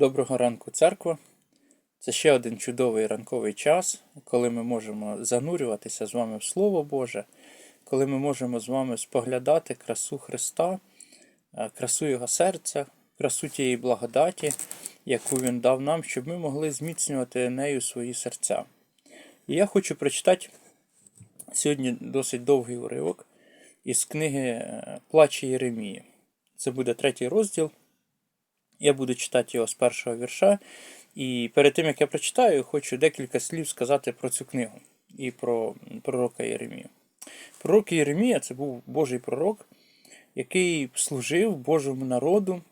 Доброго ранку, церква. Це ще один чудовий ранковий час, коли ми можемо занурюватися з вами в Слово Боже, коли ми можемо з вами споглядати красу Христа, е, красу Його серця, красу тієї благодаті, яку Він дав нам, щоб ми могли зміцнювати нею свої серця. І я хочу прочитати сьогодні досить довгий уривок із книги е, Плаче Єремії. Це буде третій розділ. Я буду читати його з першого вірша. І перед тим, як я прочитаю, хочу декілька слів сказати про цю книгу і про пророка Єремію. Пророк Єремія це був Божий пророк, який служив Божому народу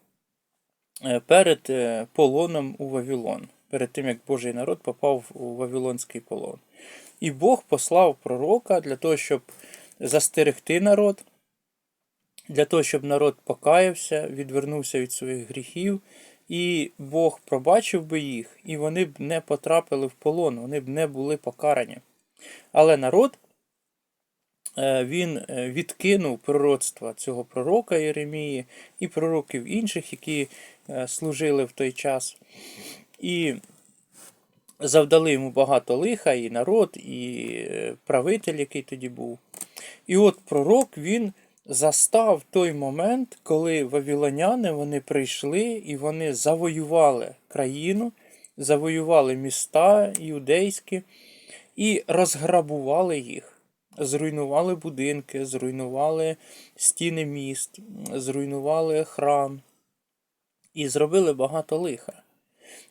е, перед е, полоном у Вавилон, перед тим, як Божий народ попав у Вавилонський полон. І Бог послав пророка для того, щоб застерегти народ, для того, щоб народ покаявся, відвернувся від своїх гріхів, і Бог пробачив би їх, і вони б не потрапили в полон, вони б не були покарані. Але народ е, він е, відкинув пророцтва цього пророка Єремії і пророків інших, які е, служили в той час. І завдали йому багато лиха, і народ, і правитель, який тоді був. І от пророк він застав той момент, коли вавілоняни вони прийшли і вони завоювали країну, завоювали міста юдейські і розграбували їх, зруйнували будинки, зруйнували стіни міст, зруйнували храм і зробили багато лиха.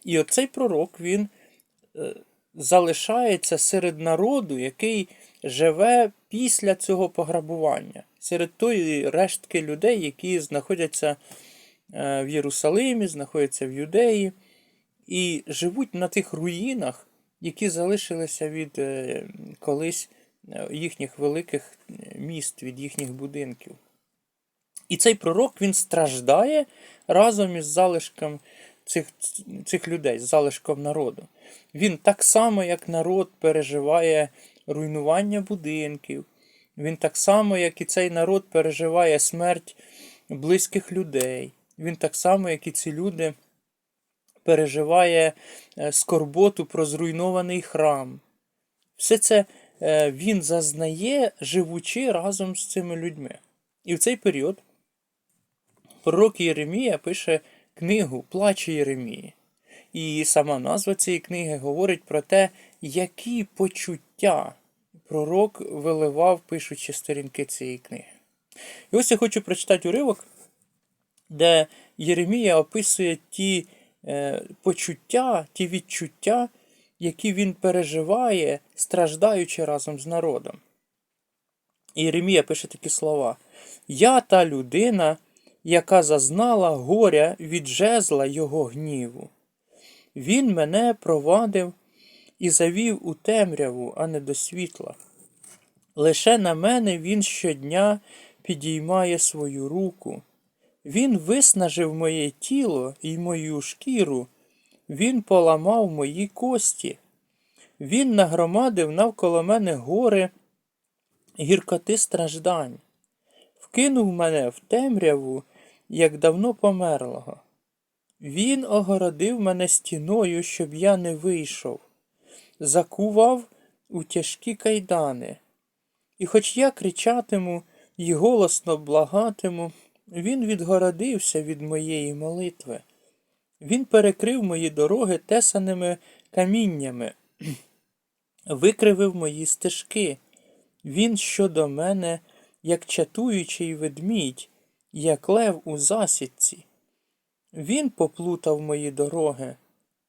І оцей пророк він е, залишається серед народу, який живе після цього пограбування, серед тої рештки людей, які знаходяться е, в Єрусалимі, знаходяться в Юдеї і живуть на тих руїнах, які залишилися від е, колись е, їхніх великих міст, від їхніх будинків. І цей пророк він страждає разом із залишком цих, цих людей, з залишком народу. Він так само, як народ, переживає руйнування будинків. Він так само, як і цей народ, переживає смерть близьких людей. Він так само, як і ці люди, переживає е, скорботу про зруйнований храм. Все це е, він зазнає, живучи разом з цими людьми. І в цей період пророк Єремія пише книгу Плаче Єремії. І сама назва цієї книги говорить про те, які почуття пророк виливав, пишучи сторінки цієї книги. І ось я хочу прочитати уривок, де Єремія описує ті е, почуття, ті відчуття, які він переживає, страждаючи разом з народом. Єремія пише такі слова: Я та людина, яка зазнала горя від жезла його гніву. Він мене провадив і завів у темряву, а не до світла. Лише на мене він щодня підіймає свою руку. Він виснажив моє тіло і мою шкіру, він поламав мої кості. Він нагромадив навколо мене гори гіркоти страждань, вкинув мене в темряву, як давно померлого. Він огородив мене стіною, щоб я не вийшов, закував у тяжкі кайдани. І хоч я кричатиму і голосно благатиму, він відгородився від моєї молитви. Він перекрив мої дороги тесаними каміннями, викривив мої стежки. Він щодо мене, як чатуючий ведмідь, як лев у засідці. Він поплутав мої дороги,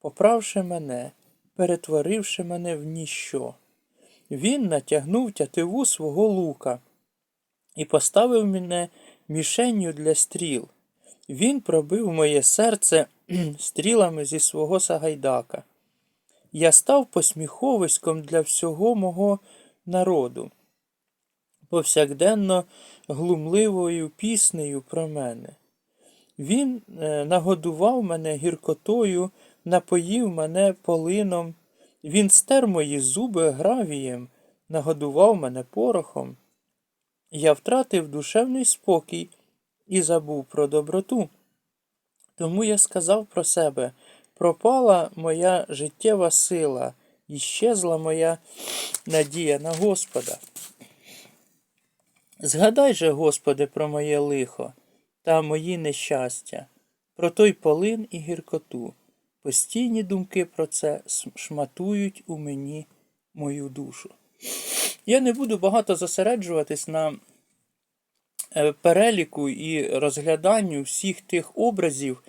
поправши мене, перетворивши мене в ніщо. Він натягнув тятиву свого лука і поставив мене мішенню для стріл. Він пробив моє серце стрілами зі свого сагайдака. Я став посміховиськом для всього мого народу, повсякденно глумливою піснею про мене. Він е, нагодував мене гіркотою, напоїв мене полином, він стер мої зуби гравієм, нагодував мене порохом. Я втратив душевний спокій і забув про доброту. Тому я сказав про себе пропала моя життєва сила, і щезла моя надія на Господа. Згадай же, Господи, про моє лихо та мої нещастя, про той полин і гіркоту. Постійні думки про це шматують у мені мою душу. Я не буду багато зосереджуватись на е, переліку і розгляданню всіх тих образів,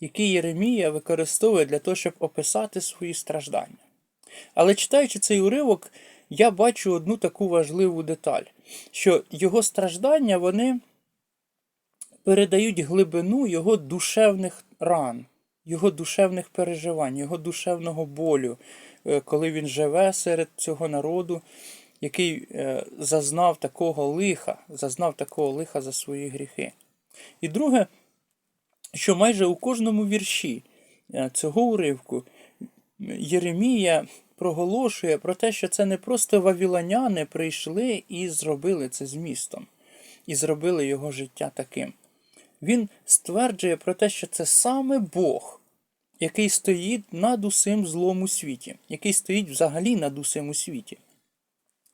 які Єремія використовує для того, щоб описати свої страждання. Але читаючи цей уривок, я бачу одну таку важливу деталь, що його страждання вони передають глибину його душевних ран, його душевних переживань, його душевного болю, е, коли він живе серед цього народу, який е, зазнав такого лиха, зазнав такого лиха за свої гріхи. І друге, що майже у кожному вірші е, цього уривку Єремія проголошує про те, що це не просто вавілоняни прийшли і зробили це з містом, і зробили його життя таким. Він стверджує про те, що це саме Бог, який стоїть над усім злом у світі, який стоїть взагалі над усім у світі.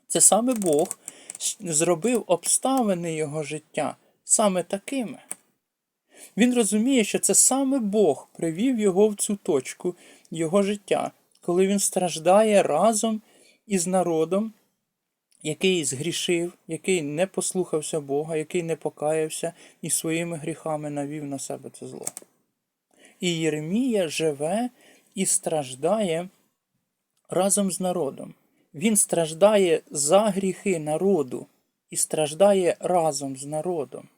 Це саме Бог зробив обставини його життя саме такими. Він розуміє, що це саме Бог привів його в цю точку його життя, коли він страждає разом із народом, який згрішив, який не послухався Бога, який не покаявся і своїми гріхами навів на себе це зло. І Єремія живе і страждає разом з народом. Він страждає за гріхи народу і страждає разом з народом.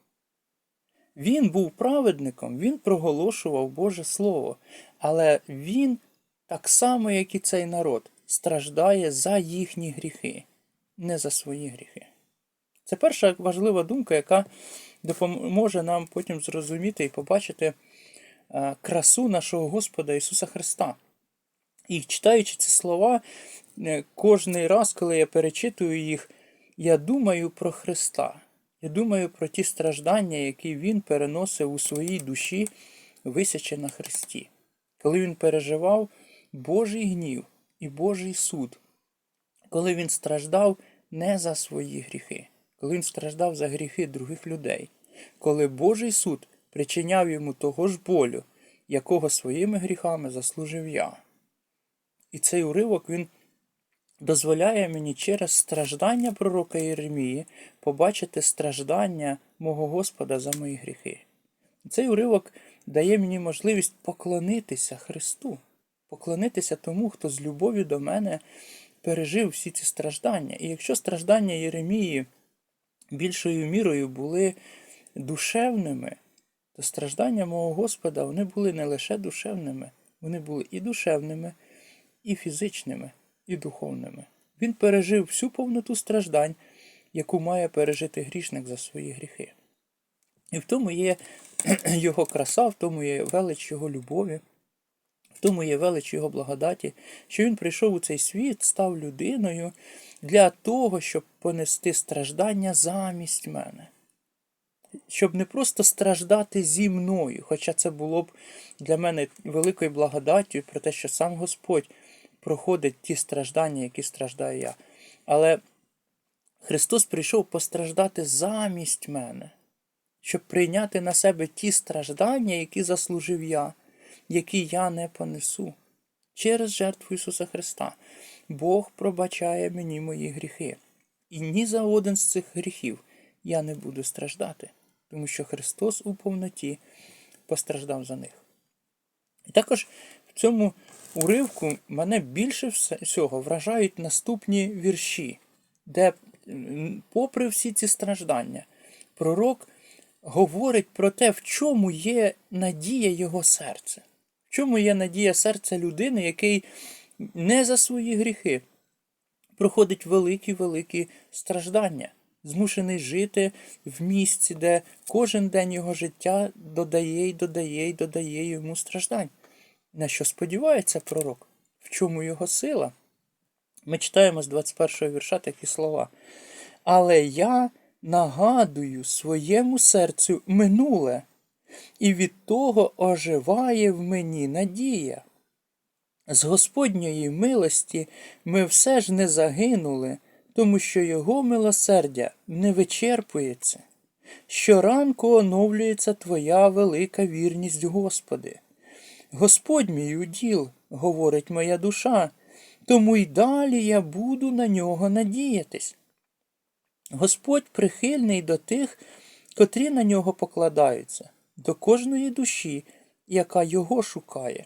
Він був праведником, він проголошував Боже Слово, але він, так само, як і цей народ, страждає за їхні гріхи, не за свої гріхи. Це перша важлива думка, яка допоможе нам потім зрозуміти і побачити е, красу нашого Господа Ісуса Христа. І читаючи ці слова, е, кожний раз, коли я перечитую їх, я думаю про Христа. Я думаю про ті страждання, які Він переносив у своїй душі, висячи на Христі. Коли він переживав Божий гнів і Божий суд, коли він страждав не за свої гріхи, коли він страждав за гріхи других людей, коли Божий суд причиняв йому того ж болю, якого своїми гріхами заслужив я. І цей уривок він дозволяє мені через страждання пророка Єремії побачити страждання мого Господа за мої гріхи. Цей уривок дає мені можливість поклонитися Христу, поклонитися тому, хто з любов'ю до мене пережив всі ці страждання. І якщо страждання Єремії більшою мірою були душевними, то страждання мого Господа вони були не лише душевними, вони були і душевними, і фізичними, і духовними. Він пережив всю повноту страждань, яку має пережити грішник за свої гріхи. І в тому є його краса, в тому є велич його любові, в тому є велич його благодаті, що він прийшов у цей світ, став людиною для того, щоб понести страждання замість мене. Щоб не просто страждати зі мною, хоча це було б для мене великою благодаттю про те, що сам Господь проходить ті страждання, які страждаю я. Але Христос прийшов постраждати замість мене, щоб прийняти на себе ті страждання, які заслужив я, які я не понесу. Через жертву Ісуса Христа Бог пробачає мені мої гріхи. І ні за один з цих гріхів я не буду страждати, тому що Христос у повноті постраждав за них. І також в цьому уривку мене більше всього вражають наступні вірші, де, попри всі ці страждання, пророк говорить про те, в чому є надія його серця, чому є надія серця людини, який не за свої гріхи проходить великі-великі страждання, змушений жити в місці, де кожен день його життя додає й додає й додає йому страждань. На що сподівається пророк? В чому його сила? Ми читаємо з 21 вірша такі слова. Але я нагадую своєму серцю минуле, і від того оживає в мені надія. З Господньої милості ми все ж не загинули, тому що Його милосердя не вичерпується. Щоранку оновлюється Твоя велика вірність, Господи. Господь мій уділ, говорить моя душа, тому й далі я буду на нього надіятись. Господь прихильний до тих, котрі на нього покладаються, до кожної душі, яка його шукає.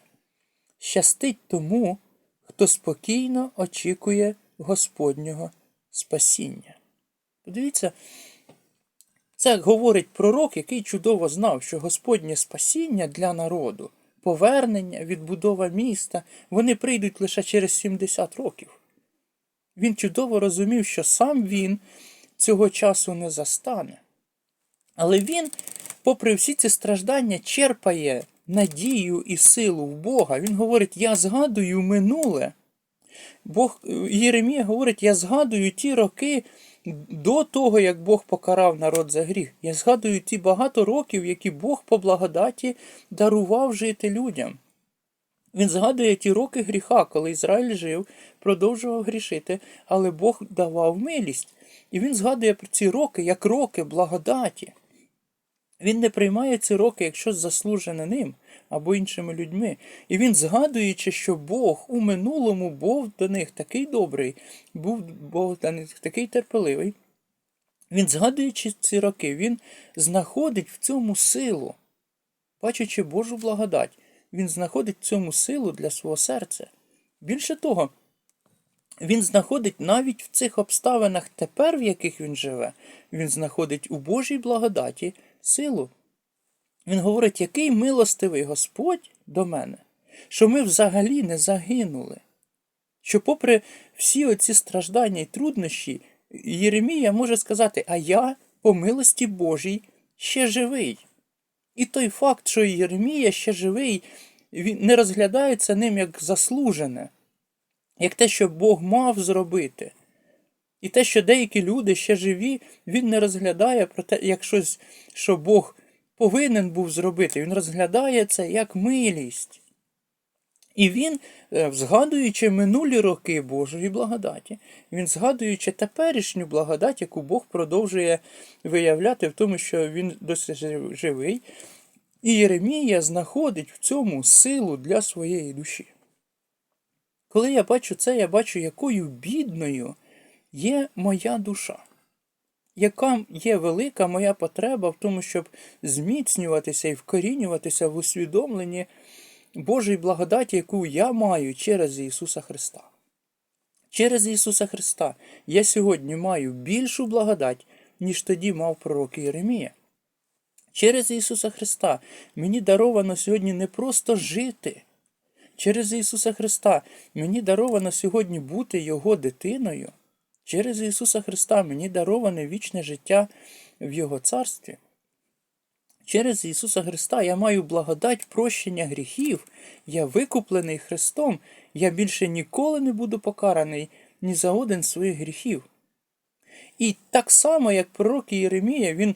Щастить тому, хто спокійно очікує Господнього спасіння. Подивіться, це говорить пророк, який чудово знав, що Господнє спасіння для народу, повернення, відбудова міста, вони прийдуть лише через 70 років. Він чудово розумів, що сам він цього часу не застане. Але він, попри всі ці страждання, черпає надію і силу в Бога. Він говорить: Я згадую минуле. Бог, Єремія говорить, я згадую ті роки до того, як Бог покарав народ за гріх. Я згадую ті багато років, які Бог по благодаті дарував жити людям. Він згадує ті роки гріха, коли Ізраїль жив, продовжував грішити, але Бог давав милість. І він згадує про ці роки як роки благодаті. Він не приймає ці роки як щось заслужене ним або іншими людьми. І він, згадуючи, що Бог у минулому був до них такий добрий, був Бог до них такий терпеливий. Він, згадуючи ці роки, він знаходить в цьому силу, бачачи Божу благодать, він знаходить в цьому силу для свого серця. Більше того, він знаходить навіть в цих обставинах тепер, в яких він живе, він знаходить у Божій благодаті силу. Він говорить, який милостивий Господь до мене, що ми взагалі не загинули. Що, попри всі оці страждання і труднощі, Єремія може сказати, а я, по милості Божій, ще живий. І той факт, що Єремія ще живий, він не розглядається ним як заслужене, як те, що Бог мав зробити. І те, що деякі люди ще живі, він не розглядає про те, як щось, що Бог повинен був зробити. Він розглядає це як милість. І він, е, згадуючи минулі роки Божої благодаті, він згадуючи теперішню благодать, яку Бог продовжує виявляти в тому, що він досі живий, і Єремія знаходить в цьому силу для своєї душі. Коли я бачу це, я бачу, якою бідною є моя душа яка є велика моя потреба в тому, щоб зміцнюватися і вкорінюватися в усвідомленні Божої благодаті, яку я маю через Ісуса Христа. Через Ісуса Христа я сьогодні маю більшу благодать, ніж тоді мав пророк Єремія. Через Ісуса Христа мені даровано сьогодні не просто жити. Через Ісуса Христа мені даровано сьогодні бути Його дитиною. Через Ісуса Христа мені дароване вічне життя в Його царстві. Через Ісуса Христа я маю благодать прощення гріхів, я викуплений Христом, я більше ніколи не буду покараний ні за один своїх гріхів. І так само, як пророк Єремія, він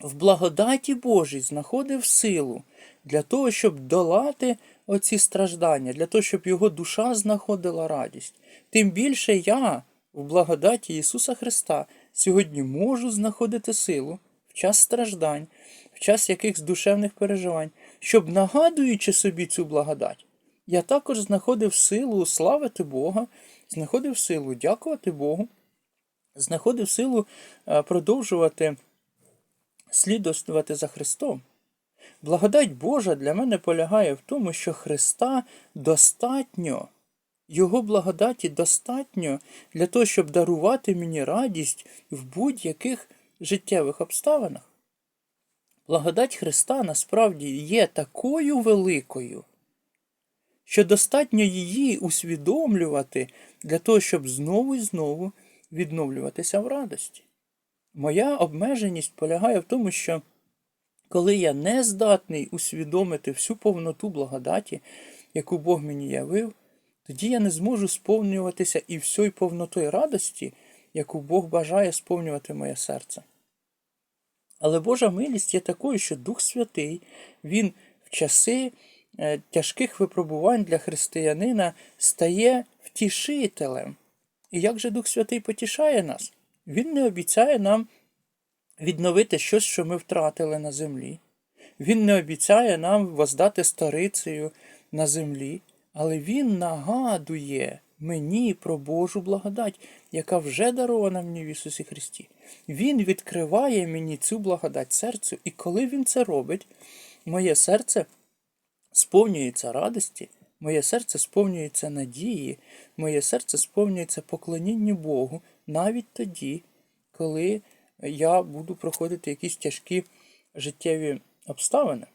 в благодаті Божій знаходив силу для того, щоб долати оці страждання, для того, щоб його душа знаходила радість. Тим більше я в благодаті Ісуса Христа сьогодні можу знаходити силу в час страждань, в час якихось душевних переживань, щоб, нагадуючи собі цю благодать, я також знаходив силу славити Бога, знаходив силу дякувати Богу, знаходив силу е, продовжувати слідувати за Христом. Благодать Божа для мене полягає в тому, що Христа достатньо. Його благодаті достатньо для того, щоб дарувати мені радість в будь-яких життєвих обставинах. Благодать Христа насправді є такою великою, що достатньо її усвідомлювати для того, щоб знову і знову відновлюватися в радості. Моя обмеженість полягає в тому, що коли я не здатний усвідомити всю повноту благодаті, яку Бог мені явив, тоді я не зможу сповнюватися і всьої повнотою радості, яку Бог бажає сповнювати моє серце. Але Божа милість є такою, що Дух Святий, Він в часи е, тяжких випробувань для християнина стає втішителем. І як же Дух Святий потішає нас? Він не обіцяє нам відновити щось, що ми втратили на землі. Він не обіцяє нам воздати старицею на землі, але Він нагадує мені про Божу благодать, яка вже дарована мені в Ісусі Христі. Він відкриває мені цю благодать серцю, і коли Він це робить, моє серце сповнюється радості, моє серце сповнюється надії, моє серце сповнюється поклонінню Богу навіть тоді, коли я буду проходити якісь тяжкі життєві обставини.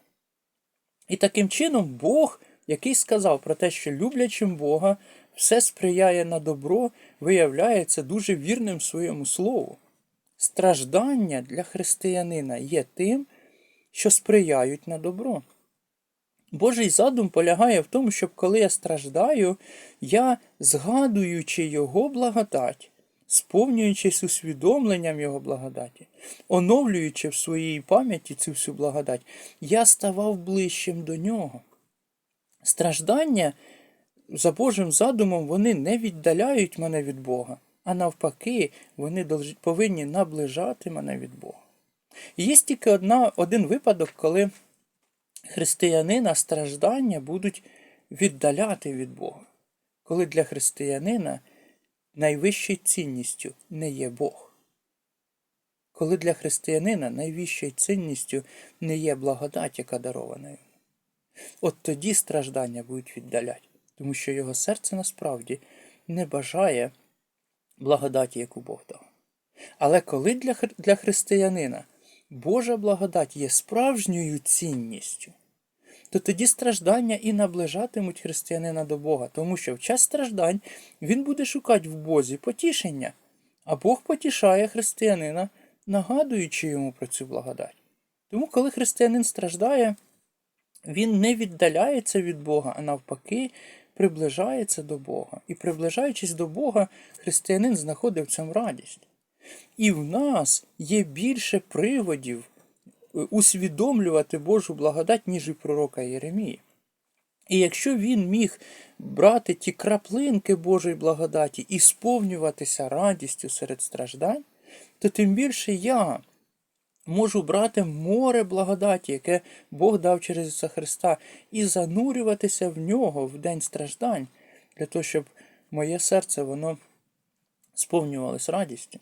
І таким чином Бог, який сказав про те, що люблячим Бога все сприяє на добро, виявляється дуже вірним своєму слову. Страждання для християнина є тим, що сприяють на добро. Божий задум полягає в тому, щоб коли я страждаю, я, згадуючи Його благодать, сповнюючись усвідомленням Його благодаті, оновлюючи в своїй пам'яті цю всю благодать, я ставав ближчим до нього. Страждання за Божим задумом вони не віддаляють мене від Бога, а навпаки, вони повинні наближати мене від Бога. Є тільки одна, один випадок, коли християнина страждання будуть віддаляти від Бога, коли для християнина найвищою цінністю не є Бог. Коли для християнина найвищою цінністю не є благодать, яка дарована йому. От тоді страждання будуть віддаляти, тому що його серце насправді не бажає благодаті, яку Бог дав. Але коли для, хр- для християнина Божа благодать є справжньою цінністю, то тоді страждання і наближатимуть християнина до Бога, тому що в час страждань він буде шукати в Бозі потішення, а Бог потішає християнина, нагадуючи йому про цю благодать. Тому, коли християнин страждає, він не віддаляється від Бога, а навпаки, приближається до Бога. І приближаючись до Бога, християнин знаходить в цьому радість. І в нас є більше приводів е, усвідомлювати Божу благодать, ніж і пророка Єремії. І якщо він міг брати ті краплинки Божої благодаті і сповнюватися радістю серед страждань, то тим більше я можу брати море благодаті, яке Бог дав через Ісуса Христа, і занурюватися в нього в день страждань, для того, щоб моє серце воно сповнювалось радістю.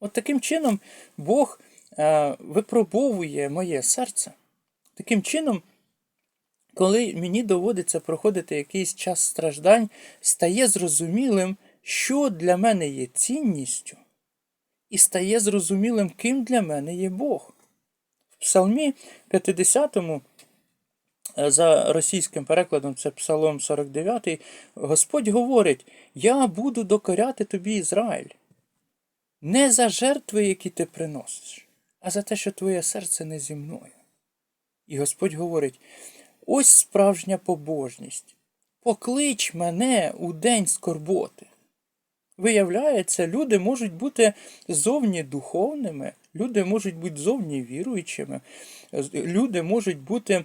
От таким чином Бог е, випробовує моє серце. Таким чином, коли мені доводиться проходити якийсь час страждань, стає зрозумілим, що для мене є цінністю, і стає зрозумілим, ким для мене є Бог. В Псалмі 50 е, за російським перекладом, це Псалом 49, Господь говорить: Я буду докоряти тобі Ізраїль. Не за жертви, які ти приносиш, а за те, що твоє серце не зі мною. І Господь говорить: ось справжня побожність. Поклич мене у день скорботи. Виявляється, люди можуть бути зовні духовними, люди можуть бути зовні віруючими, люди можуть бути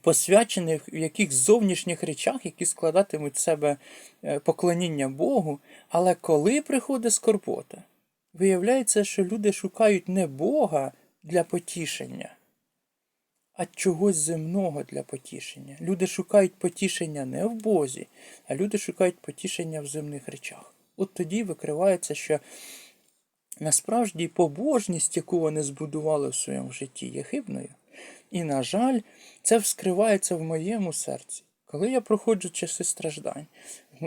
посвячені в якихось зовнішніх речах, які складатимуть в себе е, поклоніння Богу. Але коли приходить скорбота, виявляється, що люди шукають не Бога для потішення, а чогось земного для потішення. Люди шукають потішення не в Бозі, а люди шукають потішення в земних речах. От тоді викривається, що насправді побожність, яку вони збудували в своєму житті, є хибною. І, на жаль, це вскривається в моєму серці. Коли я проходжу часи страждань,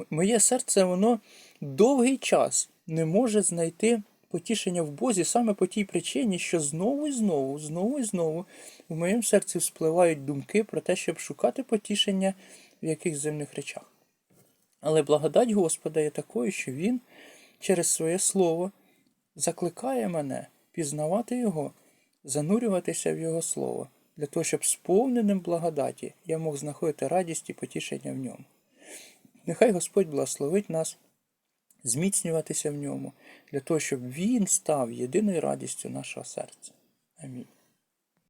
моє серце, воно довгий час не може знайти потішення в Бозі саме по тій причині, що знову і знову, знову і знову в моєму серці вспливають думки про те, щоб шукати потішення в яких земних речах. Але благодать Господа є такою, що Він через своє слово закликає мене пізнавати Його, занурюватися в Його Слово, для того, щоб сповненим благодаті я мог знаходити радість і потішення в ньому. Нехай Господь благословить нас зміцнюватися в ньому, для того, щоб Він став єдиною радістю нашого серця. Амінь.